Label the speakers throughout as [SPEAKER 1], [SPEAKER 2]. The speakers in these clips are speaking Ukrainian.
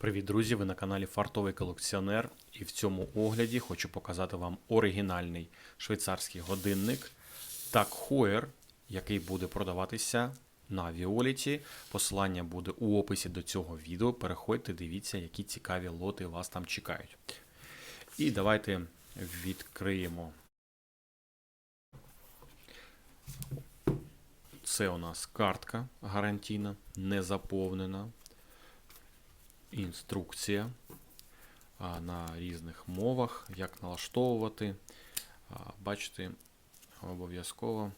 [SPEAKER 1] Привіт, друзі! Ви на каналі Фартовий колекціонер. І в цьому огляді хочу показати вам оригінальний швейцарський годинник Так Heuer, який буде продаватися на Віоліті. Посилання буде у описі до цього відео. Переходьте, дивіться, які цікаві лоти вас там чекають. І давайте відкриємо. Це у нас картка гарантійна, не заповнена інструкція на різних мовах, як налаштовувати. Бачите, обов'язково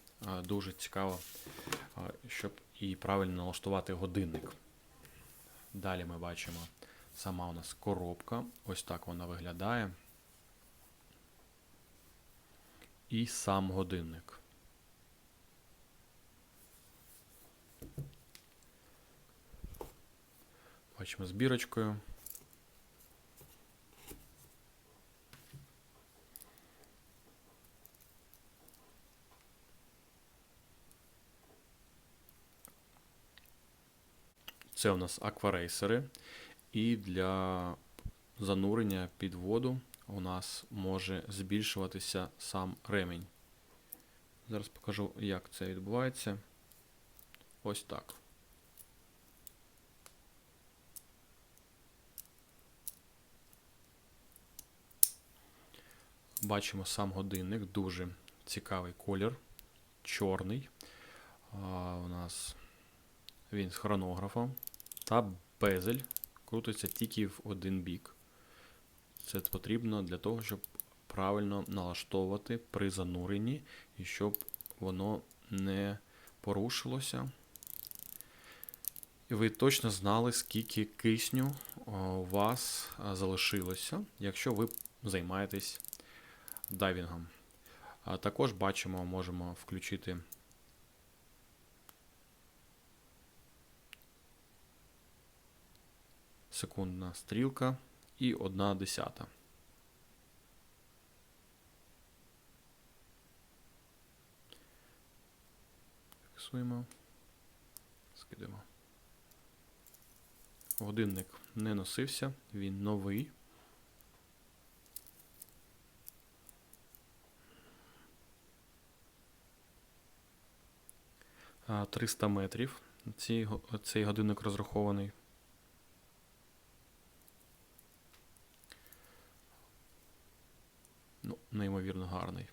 [SPEAKER 1] дуже цікаво, щоб і правильно налаштувати годинник. Далі ми бачимо сама у нас коробка. Ось так вона виглядає. І сам годинник. Бачимо збірочкою. Це у нас акварейсери. І для занурення під воду у нас може збільшуватися сам ремінь. Зараз покажу, як це відбувається. Ось так. Бачимо сам годинник, дуже цікавий колір, чорний. А, у нас він з хронографом та безель крутиться тільки в один бік. Це потрібно для того, щоб правильно налаштовувати при зануренні і щоб воно не порушилося. І ви точно знали, скільки кисню у вас залишилося, якщо ви займаєтесь дайвінгом. А також бачимо, можемо включити секундна стрілка і одна десята. Фіксуємо, скидаємо. Годинник не носився, він новий. 300 метрів. Цей, цей годинник розрахований. Ну, неймовірно гарний.